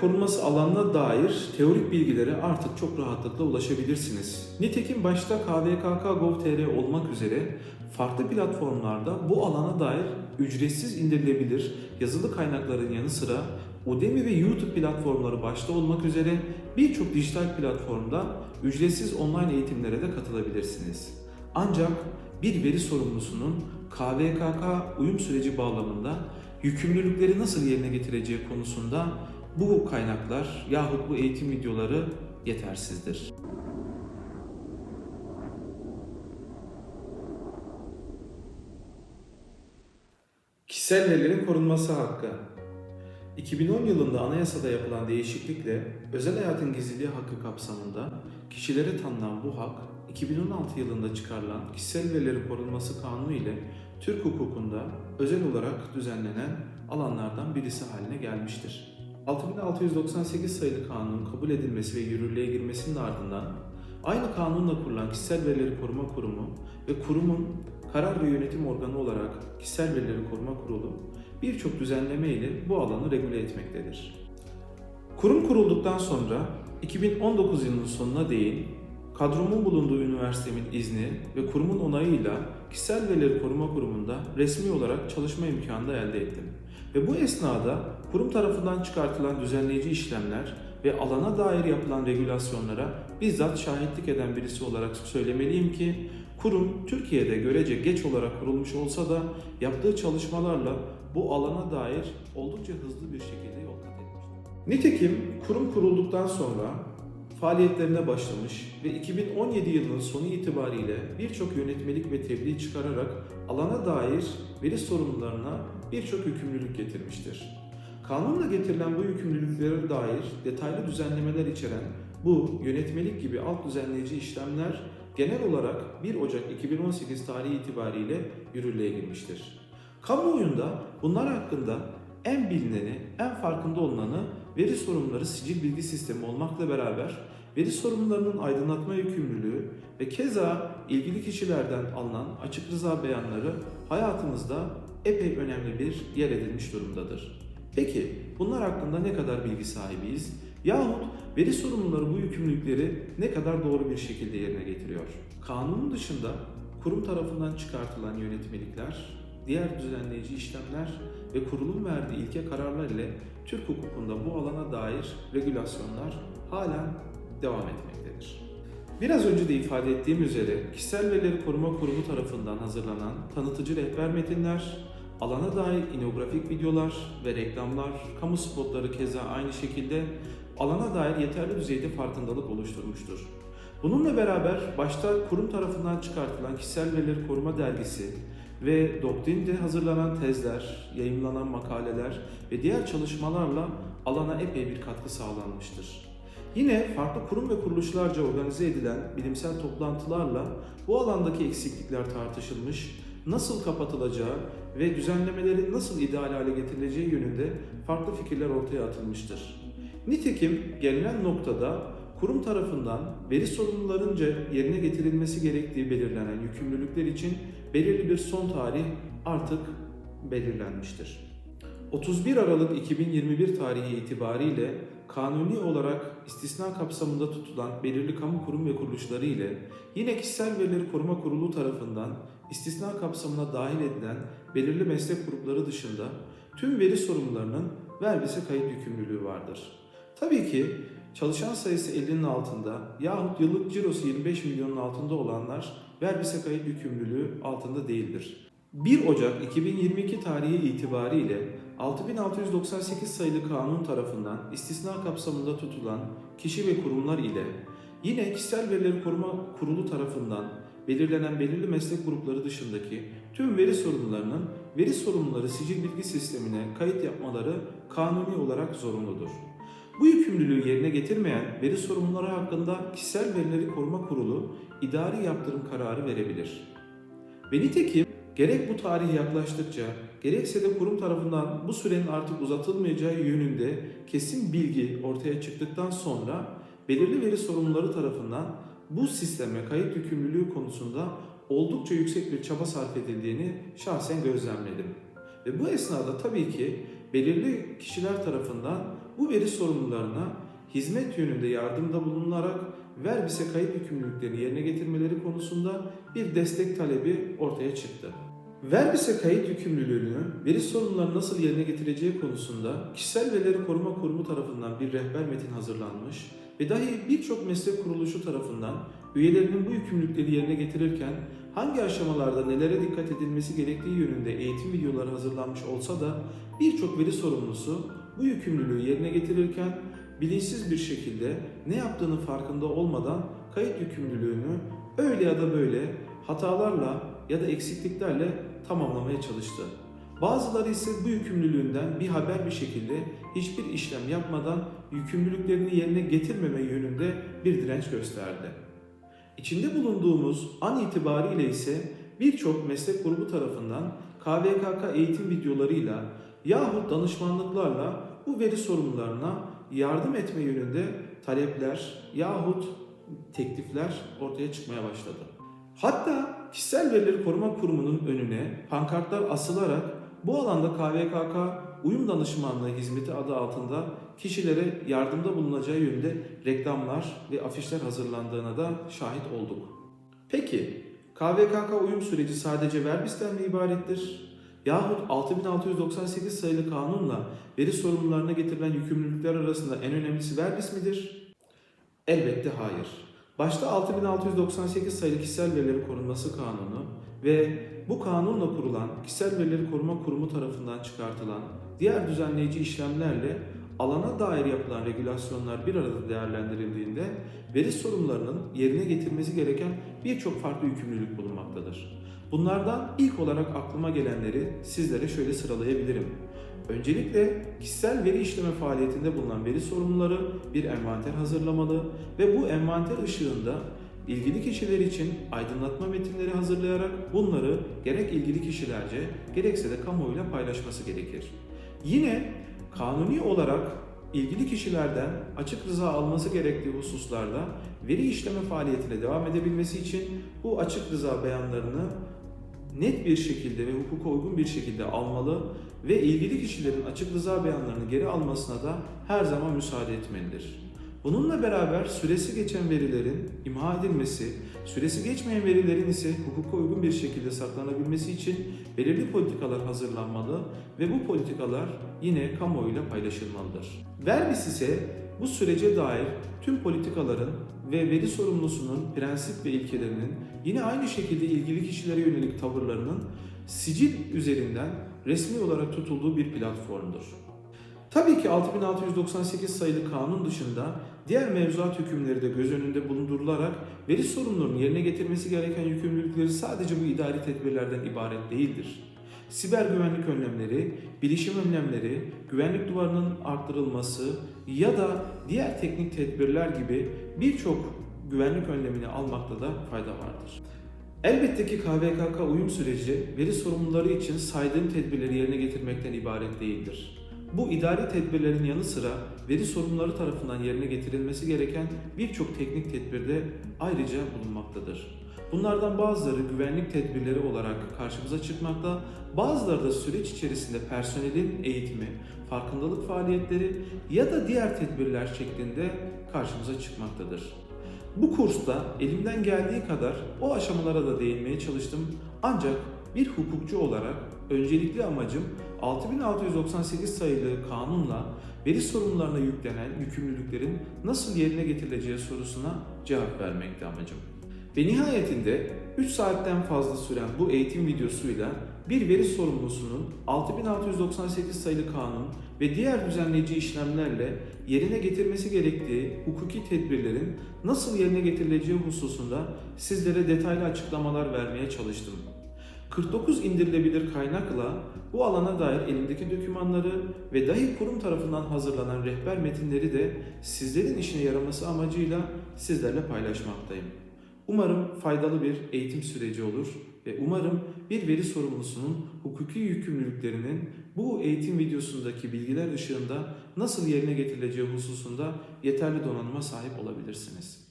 korunması alanına dair teorik bilgilere artık çok rahatlıkla ulaşabilirsiniz. Nitekim başta kvkk.gov.tr olmak üzere farklı platformlarda bu alana dair ücretsiz indirilebilir yazılı kaynakların yanı sıra Udemy ve YouTube platformları başta olmak üzere birçok dijital platformda ücretsiz online eğitimlere de katılabilirsiniz. Ancak bir veri sorumlusunun KVKK uyum süreci bağlamında yükümlülükleri nasıl yerine getireceği konusunda bu kaynaklar yahut bu eğitim videoları yetersizdir. Kişisel verilerin korunması hakkı 2010 yılında anayasada yapılan değişiklikle özel hayatın gizliliği hakkı kapsamında kişilere tanınan bu hak 2016 yılında çıkarılan kişisel verilerin korunması kanunu ile Türk hukukunda özel olarak düzenlenen alanlardan birisi haline gelmiştir. 6698 sayılı kanunun kabul edilmesi ve yürürlüğe girmesinin ardından aynı kanunla kurulan Kişisel Verileri Koruma Kurumu ve kurumun karar ve yönetim organı olarak Kişisel Verileri Koruma Kurulu birçok düzenleme ile bu alanı regüle etmektedir. Kurum kurulduktan sonra 2019 yılının sonuna değin kadromun bulunduğu üniversitemin izni ve kurumun onayıyla Kişisel Verileri Koruma Kurumu'nda resmi olarak çalışma imkanı da elde ettim. Ve bu esnada kurum tarafından çıkartılan düzenleyici işlemler ve alana dair yapılan regülasyonlara bizzat şahitlik eden birisi olarak söylemeliyim ki kurum Türkiye'de görece geç olarak kurulmuş olsa da yaptığı çalışmalarla bu alana dair oldukça hızlı bir şekilde yol kat etmiştir. Nitekim kurum kurulduktan sonra faaliyetlerine başlamış ve 2017 yılının sonu itibariyle birçok yönetmelik ve tebliğ çıkararak alana dair veri sorunlarına birçok yükümlülük getirmiştir. Kanunla getirilen bu yükümlülüklere dair detaylı düzenlemeler içeren bu yönetmelik gibi alt düzenleyici işlemler genel olarak 1 Ocak 2018 tarihi itibariyle yürürlüğe girmiştir. Kamuoyunda bunlar hakkında en bilineni, en farkında olunanı veri sorunları sicil bilgi sistemi olmakla beraber veri sorunlarının aydınlatma yükümlülüğü ve keza ilgili kişilerden alınan açık rıza beyanları hayatımızda epey önemli bir yer edilmiş durumdadır. Peki bunlar hakkında ne kadar bilgi sahibiyiz? Yahut veri sorumluları bu yükümlülükleri ne kadar doğru bir şekilde yerine getiriyor? Kanunun dışında kurum tarafından çıkartılan yönetmelikler, diğer düzenleyici işlemler ve kurulun verdiği ilke kararlar ile Türk hukukunda bu alana dair regülasyonlar halen devam etmektedir. Biraz önce de ifade ettiğim üzere Kişisel Verileri Koruma Kurumu tarafından hazırlanan tanıtıcı rehber metinler, alana dair infografik videolar ve reklamlar, kamu spotları keza aynı şekilde alana dair yeterli düzeyde farkındalık oluşturmuştur. Bununla beraber başta kurum tarafından çıkartılan Kişisel Verileri Koruma Dergisi ve doktrinde hazırlanan tezler, yayınlanan makaleler ve diğer çalışmalarla alana epey bir katkı sağlanmıştır. Yine farklı kurum ve kuruluşlarca organize edilen bilimsel toplantılarla bu alandaki eksiklikler tartışılmış, nasıl kapatılacağı ve düzenlemelerin nasıl ideal hale getirileceği yönünde farklı fikirler ortaya atılmıştır. Nitekim gelinen noktada kurum tarafından veri sorumlularınca yerine getirilmesi gerektiği belirlenen yükümlülükler için belirli bir son tarih artık belirlenmiştir. 31 Aralık 2021 tarihi itibariyle kanuni olarak istisna kapsamında tutulan belirli kamu kurum ve kuruluşları ile yine Kişisel Verileri Koruma Kurulu tarafından istisna kapsamına dahil edilen belirli meslek grupları dışında tüm veri sorumlularının vergisi kayıt yükümlülüğü vardır. Tabii ki çalışan sayısı 50'nin altında yahut yıllık cirosu 25 milyonun altında olanlar vergisi kayıt yükümlülüğü altında değildir. 1 Ocak 2022 tarihi itibariyle 6698 sayılı kanun tarafından istisna kapsamında tutulan kişi ve kurumlar ile yine Kişisel Verileri Koruma Kurulu tarafından belirlenen belirli meslek grupları dışındaki tüm veri sorumlularının veri sorumluları sicil bilgi sistemine kayıt yapmaları kanuni olarak zorunludur. Bu yükümlülüğü yerine getirmeyen veri sorumluları hakkında Kişisel Verileri Koruma Kurulu idari yaptırım kararı verebilir. Ve nitekim gerek bu tarih yaklaştıkça gerekse de kurum tarafından bu sürenin artık uzatılmayacağı yönünde kesin bilgi ortaya çıktıktan sonra belirli veri sorumluları tarafından bu sisteme kayıt yükümlülüğü konusunda oldukça yüksek bir çaba sarf edildiğini şahsen gözlemledim. Ve bu esnada tabii ki belirli kişiler tarafından bu veri sorumlularına hizmet yönünde yardımda bulunarak Verbis'e kayıt yükümlülüklerini yerine getirmeleri konusunda bir destek talebi ortaya çıktı. Verbis'e kayıt yükümlülüğünü veri sorumluları nasıl yerine getireceği konusunda Kişisel Verileri Koruma Kurumu tarafından bir rehber metin hazırlanmış ve dahi birçok meslek kuruluşu tarafından üyelerinin bu yükümlülükleri yerine getirirken hangi aşamalarda nelere dikkat edilmesi gerektiği yönünde eğitim videoları hazırlanmış olsa da birçok veri sorumlusu bu yükümlülüğü yerine getirirken bilinçsiz bir şekilde ne yaptığının farkında olmadan kayıt yükümlülüğünü öyle ya da böyle hatalarla ya da eksikliklerle tamamlamaya çalıştı. Bazıları ise bu yükümlülüğünden bir haber bir şekilde hiçbir işlem yapmadan yükümlülüklerini yerine getirmeme yönünde bir direnç gösterdi. İçinde bulunduğumuz an itibariyle ise birçok meslek grubu tarafından KVKK eğitim videolarıyla yahut danışmanlıklarla bu veri sorumlularına yardım etme yönünde talepler yahut teklifler ortaya çıkmaya başladı. Hatta Kişisel Verileri Koruma Kurumu'nun önüne pankartlar asılarak bu alanda KVKK uyum danışmanlığı hizmeti adı altında kişilere yardımda bulunacağı yönünde reklamlar ve afişler hazırlandığına da şahit olduk. Peki KVKK uyum süreci sadece Verbis'ten mi ibarettir? Yahut 6698 sayılı kanunla veri sorumlularına getirilen yükümlülükler arasında en önemlisi Verbis midir? Elbette hayır. Başta 6698 sayılı Kişisel Verileri Korunması Kanunu ve bu kanunla kurulan Kişisel Verileri Koruma Kurumu tarafından çıkartılan diğer düzenleyici işlemlerle alana dair yapılan regülasyonlar bir arada değerlendirildiğinde veri sorumlularının yerine getirmesi gereken birçok farklı yükümlülük bulunmaktadır. Bunlardan ilk olarak aklıma gelenleri sizlere şöyle sıralayabilirim. Öncelikle kişisel veri işleme faaliyetinde bulunan veri sorumluları bir envanter hazırlamalı ve bu envanter ışığında ilgili kişiler için aydınlatma metinleri hazırlayarak bunları gerek ilgili kişilerce gerekse de kamuoyuyla paylaşması gerekir. Yine kanuni olarak ilgili kişilerden açık rıza alması gerektiği hususlarda veri işleme faaliyetine devam edebilmesi için bu açık rıza beyanlarını net bir şekilde ve hukuka uygun bir şekilde almalı ve ilgili kişilerin açık rıza beyanlarını geri almasına da her zaman müsaade etmelidir. Bununla beraber süresi geçen verilerin imha edilmesi, süresi geçmeyen verilerin ise hukuka uygun bir şekilde saklanabilmesi için belirli politikalar hazırlanmalı ve bu politikalar yine kamuoyuyla paylaşılmalıdır. Verbis ise bu sürece dair tüm politikaların ve veri sorumlusunun prensip ve ilkelerinin yine aynı şekilde ilgili kişilere yönelik tavırlarının sicil üzerinden resmi olarak tutulduğu bir platformdur. Tabii ki 6698 sayılı kanun dışında diğer mevzuat hükümleri de göz önünde bulundurularak veri sorumluluğunun yerine getirmesi gereken yükümlülükleri sadece bu idari tedbirlerden ibaret değildir. Siber güvenlik önlemleri, bilişim önlemleri, güvenlik duvarının arttırılması ya da diğer teknik tedbirler gibi birçok güvenlik önlemini almakta da fayda vardır. Elbette ki KVKK uyum süreci veri sorumluları için saydığım tedbirleri yerine getirmekten ibaret değildir. Bu idari tedbirlerin yanı sıra veri sorumluları tarafından yerine getirilmesi gereken birçok teknik tedbirde ayrıca bulunmaktadır. Bunlardan bazıları güvenlik tedbirleri olarak karşımıza çıkmakta, bazıları da süreç içerisinde personelin eğitimi, farkındalık faaliyetleri ya da diğer tedbirler şeklinde karşımıza çıkmaktadır. Bu kursta elimden geldiği kadar o aşamalara da değinmeye çalıştım ancak bir hukukçu olarak öncelikli amacım 6698 sayılı kanunla veri sorumlularına yüklenen yükümlülüklerin nasıl yerine getirileceği sorusuna cevap vermekti amacım. Ve nihayetinde 3 saatten fazla süren bu eğitim videosuyla bir veri sorumlusunun 6698 sayılı kanun ve diğer düzenleyici işlemlerle yerine getirmesi gerektiği hukuki tedbirlerin nasıl yerine getirileceği hususunda sizlere detaylı açıklamalar vermeye çalıştım. 49 indirilebilir kaynakla bu alana dair elimdeki dokümanları ve dahi kurum tarafından hazırlanan rehber metinleri de sizlerin işine yaraması amacıyla sizlerle paylaşmaktayım. Umarım faydalı bir eğitim süreci olur ve umarım bir veri sorumlusunun hukuki yükümlülüklerinin bu eğitim videosundaki bilgiler ışığında nasıl yerine getirileceği hususunda yeterli donanıma sahip olabilirsiniz.